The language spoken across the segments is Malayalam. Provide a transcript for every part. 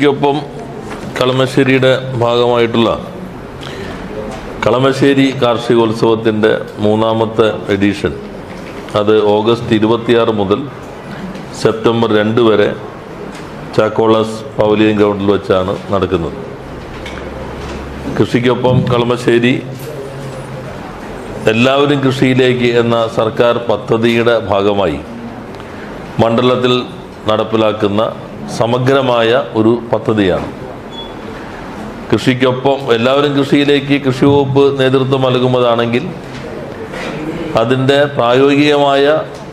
ക്കൊപ്പം കളമശ്ശേരിയുടെ ഭാഗമായിട്ടുള്ള കളമശ്ശേരി കാർഷികോത്സവത്തിന്റെ മൂന്നാമത്തെ എഡിഷൻ അത് ഓഗസ്റ്റ് ഇരുപത്തിയാറ് മുതൽ സെപ്റ്റംബർ രണ്ട് വരെ ചാക്കോളസ് പവലിയൻ ഗ്രൗണ്ടിൽ വെച്ചാണ് നടക്കുന്നത്. കൃഷിക്കൊപ്പം കളമശ്ശേരി എല്ലാവരും കൃഷിയിലേക്ക് എന്ന സർക്കാർ പദ്ധതിയുടെ ഭാഗമായി മണ്ഡലത്തിൽ നടപ്പിലാക്കുന്ന സമഗ്രമായ ഒരു പദ്ധതിയാണ്. കൃഷിക്കൊപ്പം എല്ലാവരും കൃഷിയിലേക്ക് കൃഷി വകുപ്പ് നേതൃത്വം നൽകുന്നതാണെങ്കിൽ അതിന്റെ പ്രായോഗികമായ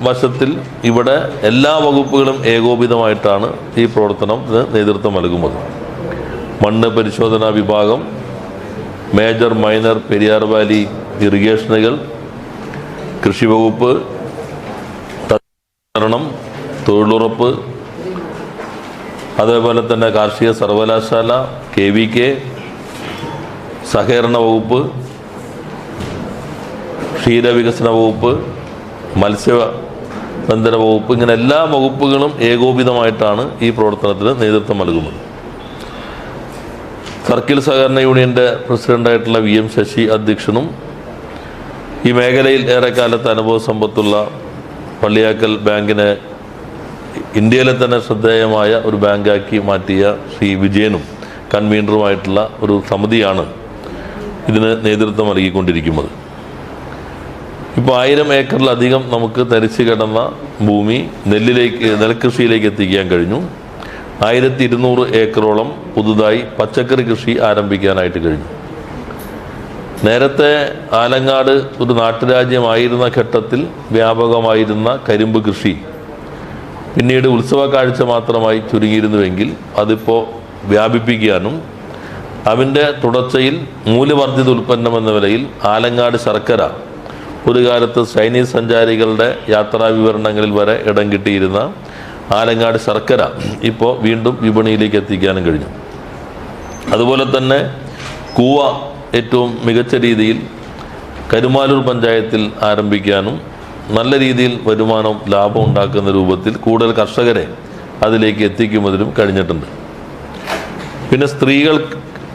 വശത്തിൽ ഇവിടെ എല്ലാ വകുപ്പുകളും ഏകോപിതമായിട്ടാണ് ഈ പ്രവർത്തനം നേതൃത്വം നൽകുന്നത്. മണ്ണ് പരിശോധനാ വിഭാഗം മേജർ മൈനർ പെരിയാർ വാലി ഇറിഗേഷനുകൾ കൃഷി വകുപ്പ് തൊഴിലുറപ്പ് അതേപോലെ തന്നെ കാർഷിക സർവകലാശാല കെ വി കെ സഹകരണ വകുപ്പ് ക്ഷീരവികസന വകുപ്പ് മത്സ്യബന്ധന വകുപ്പ് ഇങ്ങനെ എല്ലാ വകുപ്പുകളും ഏകോപിതമായിട്ടാണ് ഈ പ്രവർത്തനത്തിന് നേതൃത്വം നൽകുന്നത്. സർക്കിൾ സഹകരണ യൂണിയന്റെ പ്രസിഡന്റായിട്ടുള്ള വി എം ശശി അധ്യക്ഷനും ഈ മേഖലയിൽ ഏറെക്കാലത്ത് അനുഭവ സമ്പത്തുള്ള പള്ളിയാക്കൽ ബാങ്കിനെ ഇന്ത്യയിലെ തന്നെ ശ്രദ്ധേയമായ ഒരു ബാങ്കാക്കി മാറ്റിയ ശ്രീ വിജയനും കൺവീനറുമായിട്ടുള്ള ഒരു സമിതിയാണ് ഇതിന് നേതൃത്വം നൽകിക്കൊണ്ടിരിക്കുന്നത്. ഇപ്പോൾ ആയിരം ഏക്കറിലധികം നമുക്ക് തരിച്ചു കിടന്ന ഭൂമി നെല്ലിലേക്ക് നെൽകൃഷിയിലേക്ക് എത്തിക്കാൻ കഴിഞ്ഞു. ആയിരത്തി ഇരുന്നൂറ് ഏക്കറോളം പുതുതായി പച്ചക്കറി കൃഷി ആരംഭിക്കാനായിട്ട് കഴിഞ്ഞു. നേരത്തെ ആലങ്ങാട് ഒരു നാട്ടുരാജ്യമായിരുന്ന ഘട്ടത്തിൽ വ്യാപകമായിരുന്ന കരിമ്പ് കൃഷി പിന്നീട് ഉത്സവ കാഴ്ച മാത്രമായി ചുരുങ്ങിയിരുന്നുവെങ്കിൽ അതിപ്പോൾ വ്യാപിപ്പിക്കാനും അവന്റെ തുടർച്ചയിൽ മൂല്യവർദ്ധിത ഉൽപ്പന്നം എന്ന നിലയിൽ ആലങ്ങാട് ശർക്കര ഒരു കാലത്ത് ചൈനീസ് സഞ്ചാരികളുടെ യാത്രാ വിവരണങ്ങളിൽ വരെ ഇടം കിട്ടിയിരുന്ന ആലങ്ങാട് ശർക്കര ഇപ്പോൾ വീണ്ടും വിപണിയിലേക്ക് എത്തിക്കാനും കഴിഞ്ഞു. അതുപോലെ തന്നെ കൂവ ഏറ്റവും മികച്ച രീതിയിൽ കരുമാലൂർ പഞ്ചായത്തിൽ ആരംഭിക്കാനും നല്ല രീതിയിൽ വരുമാനം ലാഭം ഉണ്ടാക്കുന്ന രൂപത്തിൽ കൂടുതൽ കർഷകരെ അതിലേക്ക് എത്തിക്കുന്നതിനും കഴിഞ്ഞിട്ടുണ്ട്. പിന്നെ സ്ത്രീകൾ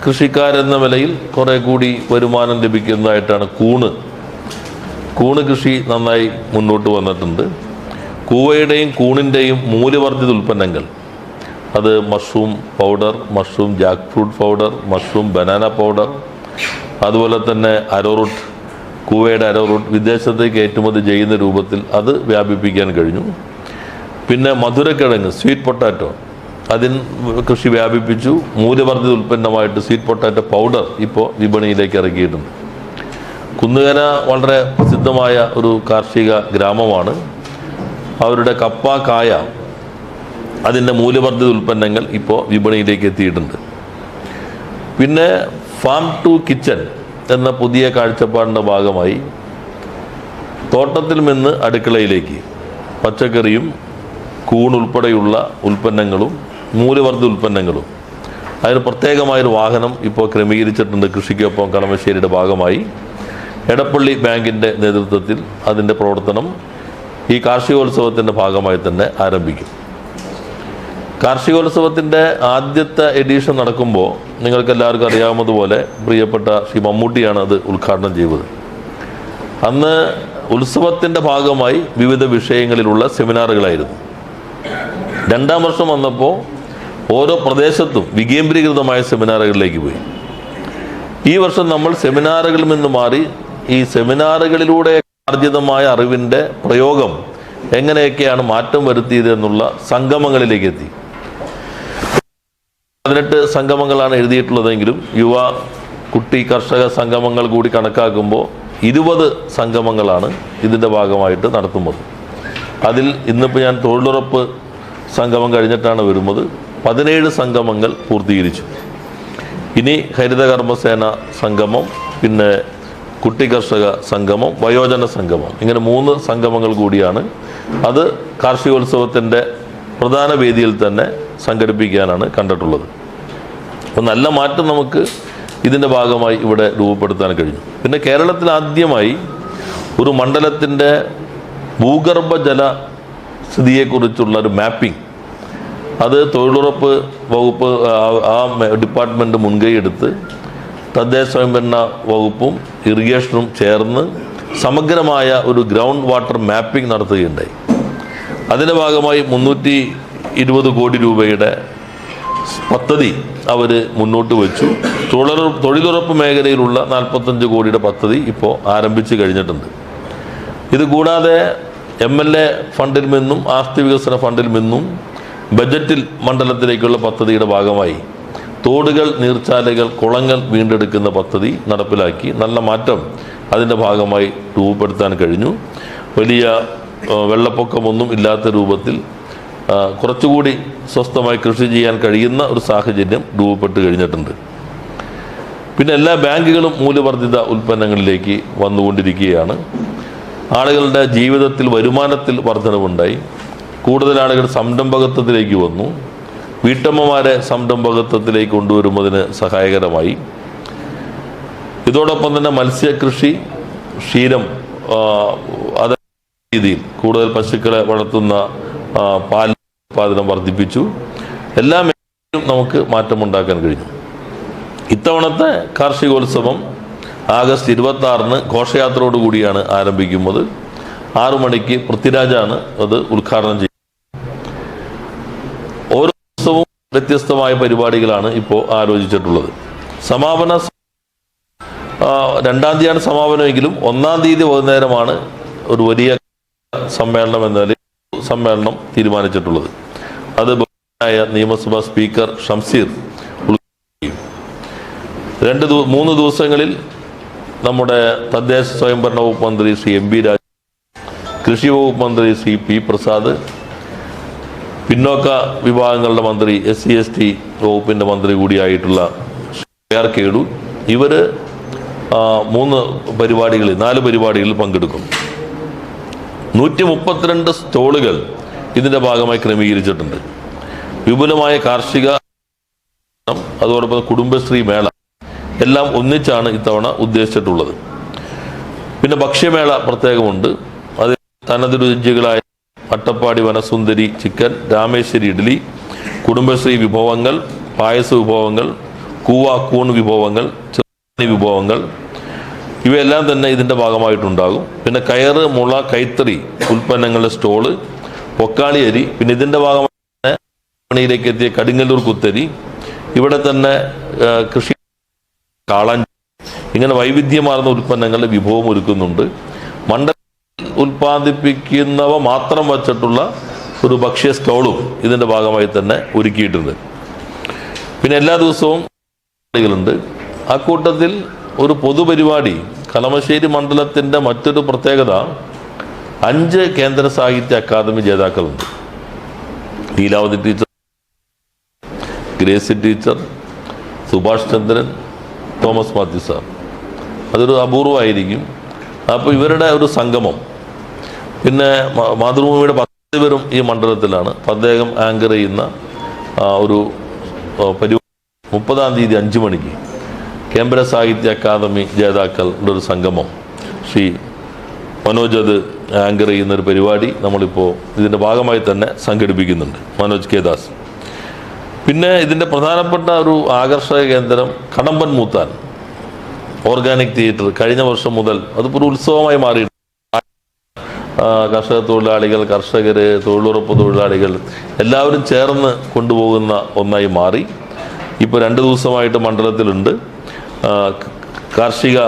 കൃഷിക്കാരെന്ന നിലയിൽ കുറേ കൂടി വരുമാനം ലഭിക്കുന്നതായിട്ടാണ് കൂണ്. കൂണ് കൃഷി നന്നായി മുന്നോട്ട് വന്നിട്ടുണ്ട്. കൂവയുടെയും കൂണിന്റെയും മൂല്യവർദ്ധിത ഉൽപ്പന്നങ്ങൾ. അത് mushroom powder mushroom jack fruit powder mushroom banana powder അതുപോലെ തന്നെ അരോറൂട്ട് കൂവയുടെ അരോറൂട്ട് വിദേശത്തേക്ക് ഏറ്റുമതി ചെയ്യുന്ന രൂപത്തിൽ അത് വ്യാപിപ്പിക്കാൻ കഴിഞ്ഞു. പിന്നെ മധുരക്കിഴങ്ങ് സ്വീറ്റ് പൊട്ടാറ്റോ. അതിൻ കൃഷി വ്യാപിപ്പിച്ചു. മൂല്യവർദ്ധിത ഉൽപ്പന്നമായിട്ട് സ്വീറ്റ് പൊട്ടാറ്റോ പൗഡർ ഇപ്പോൾ വിപണിയിലേക്ക് ഇറക്കിയിട്ടുണ്ട്. കുന്നുകര വളരെ പ്രസിദ്ധമായ ഒരു കാർഷിക ഗ്രാമമാണ്. അവരുടെ കപ്പ കായ അതിന്റെ മൂല്യവർദ്ധിത ഉൽപ്പന്നങ്ങൾ ഇപ്പോൾ വിപണിയിലേക്ക് എത്തിയിട്ടുണ്ട്. പിന്നെ ഫാം ടു കിച്ചൺ. എന്ന പുതിയ കാഴ്ചപ്പാടിന്റെ ഭാഗമായി തോട്ടത്തിൽ നിന്ന് അടുക്കളയിലേക്ക് പച്ചക്കറിയും കൂൺ ഉൾപ്പെടെയുള്ള ഉൽപ്പന്നങ്ങളും മൂല്യവർദ്ധ ഉൽപ്പന്നങ്ങളും അതിന് പ്രത്യേകമായൊരു വാഹനം ഇപ്പോൾ ക്രമീകരിച്ചിട്ടുണ്ട് കൃഷിക്കൊപ്പം കളമശ്ശേരിയുടെ ഭാഗമായി. എടപ്പള്ളി ബാങ്കിന്റെ നേതൃത്വത്തിൽ അതിന്റെ പ്രവർത്തനം ഈ കാർഷികോത്സവത്തിന്റെ ഭാഗമായി തന്നെ ആരംഭിക്കും. കാർഷികോത്സവത്തിന്റെ ആദ്യത്തെ എഡിഷൻ നടക്കുമ്പോൾ നിങ്ങൾക്ക് എല്ലാവർക്കും അറിയാവുന്നതുപോലെ പ്രിയപ്പെട്ട ശ്രീ മമ്മൂട്ടിയാണ് അത് ഉദ്ഘാടനം ചെയ്തത്. അന്ന് ഉത്സവത്തിന്റെ ഭാഗമായി വിവിധ വിഷയങ്ങളിലുള്ള സെമിനാറുകളായിരുന്നു. രണ്ടാം വർഷം വന്നപ്പോൾ ഓരോ പ്രദേശത്തും വികേന്ദ്രീകൃതമായ സെമിനാറുകളിലേക്ക് പോയി. ഈ വർഷം നമ്മൾ സെമിനാറുകളിൽ നിന്ന് മാറി ഈ സെമിനാറുകളിലൂടെ ആർജിതമായ അറിവിന്റെ പ്രയോഗം എങ്ങനെയൊക്കെയാണ് മാറ്റം വരുത്തിയത് എന്നുള്ള സംഗമങ്ങളിലേക്ക് എത്തി. പതിനെട്ട് സംഗമങ്ങളാണ് എഴുതിയിട്ടുള്ളതെങ്കിലും യുവ കുട്ടി കർഷക സംഗമങ്ങൾ കൂടി കണക്കാക്കുമ്പോൾ ഇരുപത് സംഗമങ്ങളാണ് ഇതിന്റെ ഭാഗമായിട്ട് നടത്തുന്നത്. അതിൽ ഇന്നിപ്പോൾ ഞാൻ തൊഴിലുറപ്പ് സംഗമം കഴിഞ്ഞിട്ടാണ് വരുന്നത്. പതിനേഴ് സംഗമങ്ങൾ പൂർത്തീകരിച്ചു. ഇനി ഹരിതകർമ്മസേന സംഗമം പിന്നെ കുട്ടി കർഷക സംഗമം വയോജന സംഗമം ഇങ്ങനെ മൂന്ന് സംഗമങ്ങൾ കൂടിയാണ്. അത് കാർഷികോത്സവത്തിന്റെ പ്രധാന വേദിയിൽ തന്നെ സംഘടിപ്പിക്കാനാണ് കണ്ടിട്ടുള്ളത്. അപ്പോൾ നല്ല മാറ്റം നമുക്ക് ഇതിന്റെ ഭാഗമായി ഇവിടെ രൂപപ്പെടുത്താൻ കഴിഞ്ഞു. പിന്നെ കേരളത്തിൽ ആദ്യമായി ഒരു മണ്ഡലത്തിന്റെ ഭൂഗർഭജല സ്ഥിതിയെക്കുറിച്ചുള്ള ഒരു മാപ്പിംഗ്. അത് തൊഴിലുറപ്പ് വകുപ്പ് ആ- ഡിപ്പാർട്ട്മെന്റ് മുൻകൈ എടുത്ത് തദ്ദേശ സ്വയംഭരണ വകുപ്പും ഇറിഗേഷനും ചേർന്ന് സമഗ്രമായ ഒരു ഗ്രൗണ്ട് വാട്ടർ മാപ്പിംഗ് നടത്തുകയുണ്ടായി. അതിന്റെ ഭാഗമായി മുന്നൂറ്റി ഇരുപത് കോടി രൂപയുടെ പദ്ധതി അവർ മുന്നോട്ട് വെച്ചു. തൊഴിലുറപ്പ് തൊഴിലുറപ്പ് മേഖലയിലുള്ള നാൽപ്പത്തഞ്ച് കോടിയുടെ പദ്ധതി ഇപ്പോൾ ആരംഭിച്ച് കഴിഞ്ഞിട്ടുണ്ട്. ഇത് കൂടാതെ എം എൽ എ ഫണ്ടിൽ നിന്നും ആസ്തി വികസന ഫണ്ടിൽ നിന്നും ബജറ്റിൽ മണ്ഡലത്തിലേക്കുള്ള പദ്ധതിയുടെ ഭാഗമായി തോടുകൾ നീർച്ചാലുകൾ കുളങ്ങൾ വീണ്ടെടുക്കുന്ന പദ്ധതി നടപ്പിലാക്കി. നല്ല മാറ്റം അതിന്റെ ഭാഗമായി രൂപപ്പെടുത്താൻ കഴിഞ്ഞു. വലിയ വെള്ളപ്പൊക്കമൊന്നും ഇല്ലാത്ത രൂപത്തിൽ കുറച്ചുകൂടി സ്വസ്ഥമായി കൃഷി ചെയ്യാൻ കഴിയുന്ന ഒരു സാഹചര്യം രൂപപ്പെട്ട് കഴിഞ്ഞിട്ടുണ്ട്. പിന്നെ എല്ലാ ബാങ്കുകളും മൂല്യവർദ്ധിത ഉൽപ്പന്നങ്ങളിലേക്ക് വന്നുകൊണ്ടിരിക്കുകയാണ്. ആളുകളുടെ ജീവിതത്തിൽ വരുമാനത്തിൽ വർധനവുണ്ടായി. കൂടുതൽ ആളുകൾ സംരംഭകത്വത്തിലേക്ക് വന്നു. വീട്ടമ്മമാരെ സംരംഭകത്വത്തിലേക്ക് കൊണ്ടുവരുന്നതിന് സഹായകരമായി. ഇതോടൊപ്പം തന്നെ മത്സ്യകൃഷി ക്ഷീരം അത് രീതിയിൽ കൂടുതൽ പശുക്കളെ വളർത്തുന്ന പാൽ ഉത്പാദനം വർദ്ധിപ്പിച്ചു. എല്ലാ മേഖലയിലും നമുക്ക് മാറ്റമുണ്ടാക്കാൻ കഴിഞ്ഞു. ഇത്തവണത്തെ കാർഷികോത്സവം ആഗസ്റ്റ് ഇരുപത്തി ആറിന് ഘോഷയാത്രയോട് കൂടിയാണ് ആരംഭിക്കുന്നത്. ആറു മണിക്ക് പൃഥ്വിരാജാണ് അത് ഉദ്ഘാടനം ചെയ്യുന്നത്. ഓരോ ദിവസവും വ്യത്യസ്തമായ പരിപാടികളാണ് ഇപ്പോൾ ആലോചിച്ചിട്ടുള്ളത്. സമാപന രണ്ടാം തീയതിയാണ് സമാപനമെങ്കിലും ഒന്നാം തീയതി വൈകുന്നേരമാണ് ഒരു വലിയ സമ്മേളനം എന്ന നിലയിൽ സമ്മേളനം തീരുമാനിച്ചിട്ടുള്ളത്. അത് ബഹുമാനായ നിയമസഭാ സ്പീക്കർ ഷംസീർ ഉദ്ഘാടനം രണ്ട് മൂന്ന് ദിവസങ്ങളിൽ നമ്മുടെ തദ്ദേശ സ്വയംഭരണ വകുപ്പ് മന്ത്രി ശ്രീ എം ബി രാജ കൃഷി വകുപ്പ് മന്ത്രി ശ്രീ പി പ്രസാദ് പിന്നോക്ക വിഭാഗങ്ങളുടെ മന്ത്രി എസ് സി എസ് ടി വകുപ്പിന്റെ മന്ത്രി കൂടിയായിട്ടുള്ള ശ്രീ ആർ കേഡു ഇവർ മൂന്ന് പരിപാടികളിൽ നാല് പരിപാടികളിൽ പങ്കെടുക്കും. നൂറ്റി മുപ്പത്തിരണ്ട് സ്റ്റോളുകൾ ഇതിന്റെ ഭാഗമായി ക്രമീകരിച്ചിട്ടുണ്ട്. വിപുലമായ കാർഷിക അതോടൊപ്പം കുടുംബശ്രീ മേള എല്ലാം ഒന്നിച്ചാണ് ഇത്തവണ ഉദ്ദേശിച്ചിട്ടുള്ളത്. പിന്നെ ഭക്ഷ്യമേള പ്രത്യേകമുണ്ട്. അത് തനത് രുചികളായ അട്ടപ്പാടി വനസുന്ദരി ചിക്കൻ രാമേശ്വരി ഇഡ്ഡലി കുടുംബശ്രീ വിഭവങ്ങൾ പായസ വിഭവങ്ങൾ കൂവാക്കൂൺ കൂൺ വിഭവങ്ങൾ ചെറുപണി വിഭവങ്ങൾ ഇവയെല്ലാം തന്നെ ഇതിന്റെ ഭാഗമായിട്ടുണ്ടാകും. പിന്നെ കയറ് മുള കൈത്തറി ഉൽപ്പന്നങ്ങളുടെ സ്റ്റോൾ പൊക്കാളി അരി പിന്നെ ഇതിന്റെ ഭാഗമായി തന്നെ വിപണിയിലേക്ക് എത്തിയ കടുങ്ങല്ലൂർ കുത്തരി ഇവിടെ തന്നെ കൃഷി കാളാൻ ഇങ്ങനെ വൈവിധ്യമാർന്ന ഉൽപ്പന്നങ്ങളുടെ വിഭവം ഒരുക്കുന്നുണ്ട്. മണ്ഡലത്തിൽ ഉൽപ്പാദിപ്പിക്കുന്നവ മാത്രം വച്ചിട്ടുള്ള ഒരു ഭക്ഷ്യ സ്റ്റോളും ഇതിന്റെ ഭാഗമായി തന്നെ ഒരുക്കിയിട്ടുണ്ട്. പിന്നെ എല്ലാ ദിവസവും ഉണ്ട് ആ കൂട്ടത്തിൽ ഒരു പൊതുപരിപാടി കലമശ്ശേരി മണ്ഡലത്തിന്റെ മറ്റൊരു പ്രത്യേകത അഞ്ച് Kendra Sahitya Akademi ജേതാക്കളുണ്ട്. Leelavathi teacher Gracy teacher Subhash Chandran Thomas Mathew sir. അതൊരു അപൂർവമായിരിക്കും. അപ്പോൾ ഇവരുടെ ഒരു സംഗമം. പിന്നെ മാതൃഭൂമിയുടെ പത്ത് ഈ മണ്ഡലത്തിലാണ്. പ്രത്യേകം ആങ്കർ ചെയ്യുന്ന ഒരു പരിപാടി മുപ്പതാം തീയതി അഞ്ച് മണിക്ക്. കേന്ദ്ര സാഹിത്യ അക്കാദമി ജേതാക്കളുടെ ഒരു സംഗമം. ശ്രീ മനോജ് അത് ആങ്കർ ചെയ്യുന്ന ഒരു പരിപാടി നമ്മളിപ്പോൾ ഇതിന്റെ ഭാഗമായി തന്നെ സംഘടിപ്പിക്കുന്നുണ്ട്. മനോജ് കെ ദാസ്. പിന്നെ ഇതിന്റെ പ്രധാനപ്പെട്ട ഒരു ആകർഷക കേന്ദ്രം കടമ്പൻ മൂത്താൻ. ഓർഗാനിക് തിയേറ്റർ കഴിഞ്ഞ വർഷം മുതൽ അതിപ്പോൾ ഒരു ഉത്സവമായി മാറി ആ, കർഷക തൊഴിലാളികൾ കർഷകർ തൊഴിലുറപ്പ് തൊഴിലാളികൾ എല്ലാവരും ചേർന്ന് കൊണ്ടുപോകുന്ന ഒന്നായി മാറി. ഇപ്പോൾ രണ്ട് ദിവസമായിട്ട് മണ്ഡലത്തിലുണ്ട്. കാർഷിക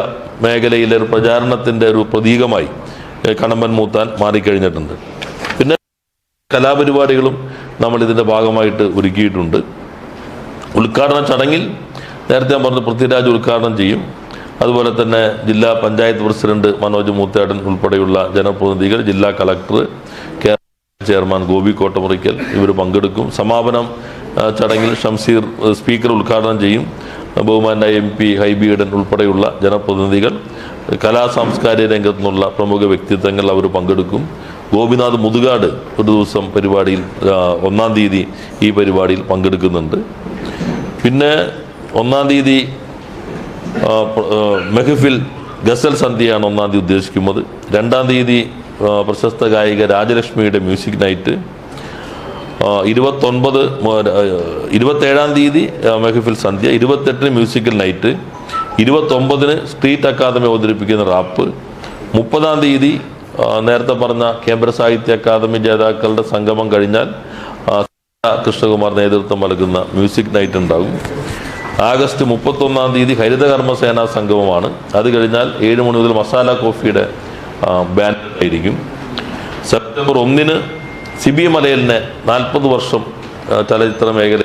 മേഖലയിലെ ഒരു പ്രചാരണത്തിന്റെ ഒരു പ്രതീകമായി കണമ്പൻ മൂത്താൻ മാറിക്കഴിഞ്ഞിട്ടുണ്ട്. പിന്നെ കലാപരിപാടികളും നമ്മൾ ഇതിന്റെ ഭാഗമായിട്ട് ഒരുക്കിയിട്ടുണ്ട്. ഉദ്ഘാടന ചടങ്ങിൽ നേരത്തെ ഞാൻ പറഞ്ഞു പൃഥ്വിരാജ് ഉദ്ഘാടനം ചെയ്യും. അതുപോലെ തന്നെ ജില്ലാ പഞ്ചായത്ത് പ്രസിഡന്റ് മനോജ് മൂത്തേടൻ ഉൾപ്പെടെയുള്ള ജനപ്രതിനിധികൾ ജില്ലാ കളക്ടർ കേരള ചെയർമാൻ ഗോപി കോട്ടമുറിക്കൽ ഇവർ പങ്കെടുക്കും. സമാപനം ചടങ്ങിൽ ഷംസീർ സ്പീക്കർ ഉദ്ഘാടനം ചെയ്യും. ബഹുമാനായ എം പി ഹൈബിയുടെ ഉൾപ്പെടെയുള്ള ജനപ്രതിനിധികൾ കലാ സാംസ്കാരിക രംഗത്തു നിന്നുള്ള പ്രമുഖ വ്യക്തിത്വങ്ങൾ അവർ പങ്കെടുക്കും. ഗോപിനാഥ് മുതുകാട് ഒരു ദിവസം പരിപാടിയിൽ ഒന്നാം തീയതി ഈ പരിപാടിയിൽ പങ്കെടുക്കുന്നുണ്ട്. പിന്നെ ഒന്നാം തീയതി മെഹഫിൽ ഗസൽ സന്ധ്യയാണ് ഒന്നാം തീയതി ഉദ്ദേശിക്കുന്നത്. രണ്ടാം തീയതി പ്രശസ്ത ഗായിക രാജലക്ഷ്മിയുടെ മ്യൂസിക് നൈറ്റ് ഇരുപത്തൊൻപത് ഇരുപത്തേഴാം തീയതി മെഹഫിൽ സന്ധ്യ ഇരുപത്തെട്ടിന് മ്യൂസിക്കൽ നൈറ്റ് ഇരുപത്തൊമ്പതിന് സ്ട്രീറ്റ് അക്കാദമി അവതരിപ്പിക്കുന്ന റാപ്പ് മുപ്പതാം തീയതി നേരത്തെ പറഞ്ഞ കേന്ദ്ര സാഹിത്യ അക്കാദമി ജേതാക്കളുടെ സംഗമം കഴിഞ്ഞാൽ കൃഷ്ണകുമാർ നേതൃത്വം നൽകുന്ന മ്യൂസിക് നൈറ്റ് ഉണ്ടാകും. ആഗസ്റ്റ് മുപ്പത്തൊന്നാം തീയതി ഹരിതകർമ്മസേന സംഗമമാണ്. അത് കഴിഞ്ഞാൽ ഏഴ് മണി മുതൽ മസാല കോഫിയുടെ ബാൻഡ് ആയിരിക്കും സെപ്റ്റംബർ ഒന്നിന് സിബി മലയലിന് നാൽപ്പത് വർഷം ചലച്ചിത്ര മേഖല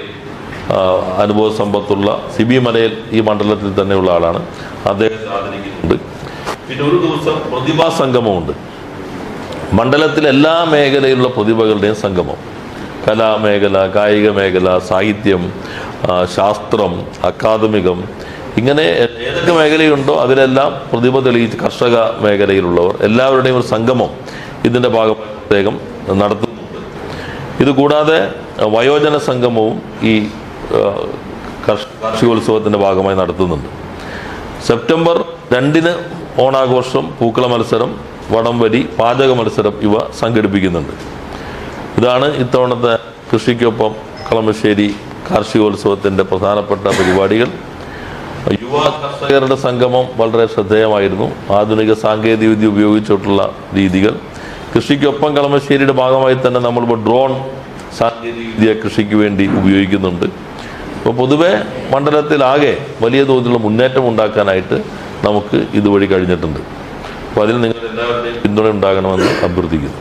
അനുഭവ സമ്പത്തുള്ള സിബി മലയൽ ഈ മണ്ഡലത്തിൽ തന്നെയുള്ള ആളാണ്. ആദരിക്കുന്നുണ്ട്. പിന്നെ ഒരു ദിവസം പ്രതിഭാ സംഗമമുണ്ട്. മണ്ഡലത്തിലെ എല്ലാ മേഖലയിലുള്ള പ്രതിഭകളുടെയും സംഗമം. കലാമേഖല കായിക മേഖല സാഹിത്യം ശാസ്ത്രം അക്കാദമികം ഇങ്ങനെ ഏതൊക്കെ മേഖലയുണ്ടോ അതിലെല്ലാം പ്രതിഭ തെളിയിച്ച് കർഷക മേഖലയിലുള്ളവർ എല്ലാവരുടെയും ഒരു സംഗമം ഇതിന്റെ ഭാഗം പ്രത്യേകം നടത്തുന്നുണ്ട് ഇത് കൂടാതെ വയോജന സംഗമവും ഈ കാർഷികോത്സവത്തിന്റെ ഭാഗമായി നടത്തുന്നുണ്ട്. സെപ്റ്റംബർ രണ്ടിന് ഓണാഘോഷം പൂക്കള മത്സരം വടംവലി പാചക മത്സരം ഇവ സംഘടിപ്പിക്കുന്നുണ്ട്. ഇതാണ് ഇത്തവണത്തെ കൃഷിക്കൊപ്പം കളമശ്ശേരി കാർഷികോത്സവത്തിന്റെ പ്രധാനപ്പെട്ട പരിപാടികൾ. യുവ കർഷകരുടെ സംഗമം വളരെ ശ്രദ്ധേയമായിരുന്നു. ആധുനിക സാങ്കേതികവിദ്യ ഉപയോഗിച്ചിട്ടുള്ള രീതികൾ കൃഷിക്കൊപ്പം കളമശ്ശേരിയുടെ ഭാഗമായി തന്നെ നമ്മളിപ്പോൾ ഡ്രോൺ സാങ്കേതികവിദ്യ കൃഷിക്ക് വേണ്ടി ഉപയോഗിക്കുന്നുണ്ട്. അപ്പോൾ പൊതുവെ മണ്ഡലത്തിലാകെ വലിയ തോതിലുള്ള മുന്നേറ്റം ഉണ്ടാക്കാനായിട്ട് നമുക്ക് ഇതുവഴി കഴിഞ്ഞിട്ടുണ്ട്. അപ്പോൾ അതിന് നിങ്ങൾ എല്ലാവരുടെയും പിന്തുണ ഉണ്ടാകണമെന്ന് അഭ്യർത്ഥിക്കുന്നു.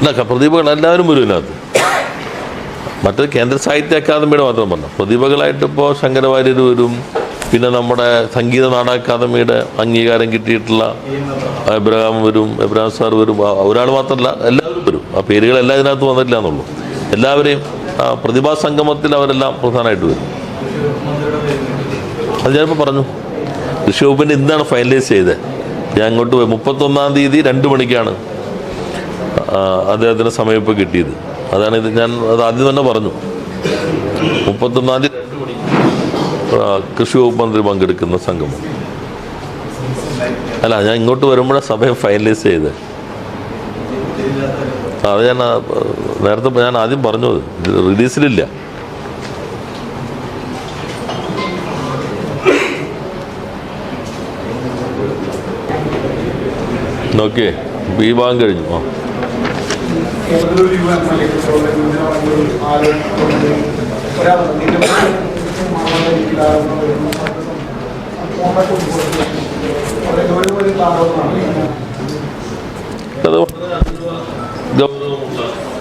ഇല്ല പ്രതിഭകൾ എല്ലാവരും വരും ഇതിനകത്ത്. മറ്റത് കേന്ദ്ര സാഹിത്യ അക്കാദമിയുടെ മാത്രം പറഞ്ഞു പ്രതിഭകളായിട്ട് ഇപ്പോൾ ശങ്കരവാര്യർ വരും. പിന്നെ നമ്മുടെ സംഗീത നാടക അക്കാദമിയുടെ അംഗീകാരം കിട്ടിയിട്ടുള്ള എബ്രഹാം വരും എബ്രഹാം സാർ വരും. ഒരാൾ മാത്രമല്ല എല്ലാവരും വരും. ആ പേരുകളെല്ലാം ഇതിനകത്ത് വന്നിട്ടില്ല എന്നുള്ളൂ. എല്ലാവരെയും ആ, പ്രതിഭാ സംഗമത്തിൽ അവരെല്ലാം പ്രധാനമായിട്ട് വരും. അത് ഞാനിപ്പോൾ പറഞ്ഞു. കൃഷി വകുപ്പിന്റെ ഇന്നാണ് ഫൈനലൈസ് ചെയ്തത്. ഞാൻ അങ്ങോട്ട് പോയി. മുപ്പത്തൊന്നാം തീയതി രണ്ട് മണിക്കാണ് ആ, അദ്ദേഹത്തിന് സമയം ഇപ്പോൾ കിട്ടിയത്. അതാണ് ഇത് ഞാൻ അത് ആദ്യം തന്നെ പറഞ്ഞു. മുപ്പത്തൊന്നാം തീയതി കൃഷി വകുപ്പ് മന്ത്രി പങ്കെടുക്കുന്ന സംഗമം. അല്ല ഞാൻ ഇങ്ങോട്ട് വരുമ്പോഴാണ് സമയം ഫൈനലൈസ് ചെയ്തത്. ആ, അത് ഞാൻ നേരത്തെ ഞാൻ ആദ്യം പറഞ്ഞു റിലീസിലില്ല ഓക്കെ ഈ ഭാഗം കഴിഞ്ഞു. ആ.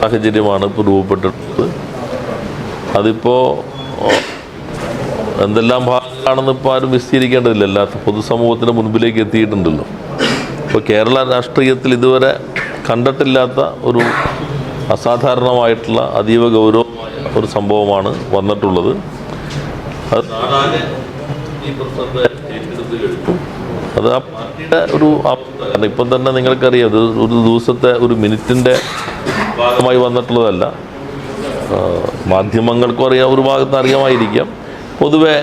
സാഹചര്യമാണ് ഇപ്പോൾ രൂപപ്പെട്ടിട്ടുള്ളത്. അതിപ്പോൾ എന്തെല്ലാം ഭാഗങ്ങളാണെന്ന് ഇപ്പോൾ ആരും വിശദീകരിക്കേണ്ടതില്ല പൊതുസമൂഹത്തിന് മുൻപിലേക്ക് എത്തിയിട്ടുണ്ടല്ലോ. ഇപ്പോൾ കേരള രാഷ്ട്രീയത്തിൽ ഇതുവരെ കണ്ടിട്ടില്ലാത്ത ഒരു അസാധാരണമായിട്ടുള്ള അതീവ ഗൗരവമായ ഒരു സംഭവമാണ് വന്നിട്ടുള്ളത്. അത് അത് ആ പാർട്ടിയുടെ ഒരു. കാരണം ഇപ്പം തന്നെ നിങ്ങൾക്കറിയാം ഇത് ഒരു ദിവസത്തെ ഒരു മിനിറ്റിന്റെ ഭാഗമായി വന്നിട്ടുള്ളതല്ല. മാധ്യമങ്ങൾക്കും അറിയാം ഒരു ഭാഗത്ത് അറിയാമായിരിക്കാം. പൊതുവെ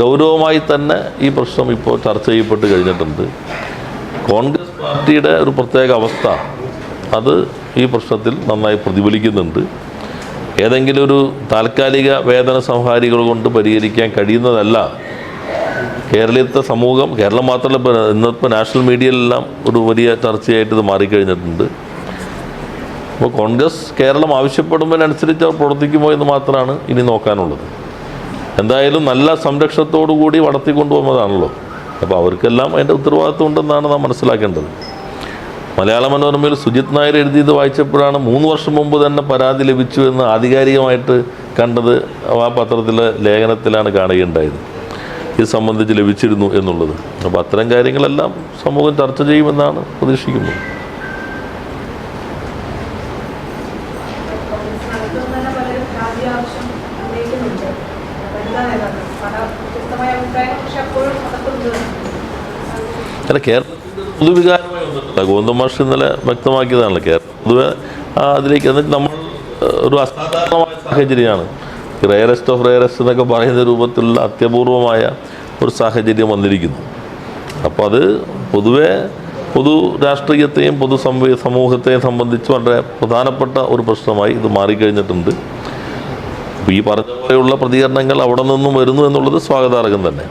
ഗൗരവമായി തന്നെ ഈ പ്രശ്നം ഇപ്പോൾ ചർച്ച ചെയ്യപ്പെട്ട് കഴിഞ്ഞിട്ടുണ്ട്. കോൺഗ്രസ് പാർട്ടിയുടെ ഒരു പ്രത്യേക അവസ്ഥ അത് ഈ പ്രശ്നത്തിൽ നന്നായി പ്രതിഫലിക്കുന്നുണ്ട്. ഏതെങ്കിലും ഒരു താൽക്കാലിക വേതന സംഹാരികൾ കൊണ്ട് പരിഹരിക്കാൻ കഴിയുന്നതല്ല. കേരളീയത്തെ സമൂഹം കേരളം മാത്രമല്ല ഇപ്പോൾ ഇന്നിപ്പോൾ നാഷണൽ മീഡിയയിലെല്ലാം ഒരു വലിയ ചർച്ചയായിട്ട് ഇത് മാറിക്കഴിഞ്ഞിട്ടുണ്ട്. അപ്പോൾ കോൺഗ്രസ് കേരളം ആവശ്യപ്പെടുന്നതിനനുസരിച്ച് അവർ പ്രവർത്തിക്കുമോ എന്ന് മാത്രമാണ് ഇനി നോക്കാനുള്ളത്. എന്തായാലും നല്ല സംരക്ഷണത്തോടു കൂടി വളർത്തിക്കൊണ്ടുപോകുന്നതാണല്ലോ അപ്പോൾ അവർക്കെല്ലാം അതിന്റെ ഉത്തരവാദിത്വം ഉണ്ടെന്നാണ് നാം മനസ്സിലാക്കേണ്ടത്. മലയാള മനോരമയിൽ സുജിത് നായർ എഴുതിയത് വായിച്ചപ്പോഴാണ് മൂന്ന് വർഷം മുമ്പ് തന്നെ പരാതി ലഭിച്ചു എന്ന് ആധികാരികമായിട്ട് കണ്ടത് ആ പത്രത്തിലെ ലേഖനത്തിലാണ് കാണുകയുണ്ടായത്. ഇത് സംബന്ധിച്ച് ലഭിച്ചിരുന്നു എന്നുള്ളത്. അപ്പോൾ അത്തരം കാര്യങ്ങളെല്ലാം സമൂഹം ചർച്ച ചെയ്യുമെന്നാണ് പ്രതീക്ഷിക്കുന്നത്. അല്ല കേരളത്തിന്റെ പൊതുവികാരമായി ഗോവിന്ദ മാഷ് ഇന്നലെ വ്യക്തമാക്കിയതാണല്ലോ കേരളം പൊതുവെ അതിലേക്ക് എന്നിട്ട് നമ്മൾ ഒരു അസാധാരണമായ സാഹചര്യമാണ്. റയറസ്റ്റ് ഓഫ് റയറസ്റ്റ് എന്നൊക്കെ പറയുന്ന രൂപത്തിലുള്ള അത്യപൂർവമായ ഒരു സാഹചര്യം വന്നിരിക്കുന്നു. അപ്പോൾ അത് പൊതുവെ പൊതു രാഷ്ട്രീയത്തെയും പൊതു സമൂഹത്തെയും സംബന്ധിച്ച് വളരെ പ്രധാനപ്പെട്ട ഒരു പ്രശ്നമായി ഇത് മാറിക്കഴിഞ്ഞിട്ടുണ്ട്. അപ്പോൾ ഈ പറഞ്ഞ പോലെയുള്ള പ്രതികരണങ്ങൾ അവിടെ നിന്നും വരുന്നു എന്നുള്ളത് സ്വാഗതാർഹം തന്നെ.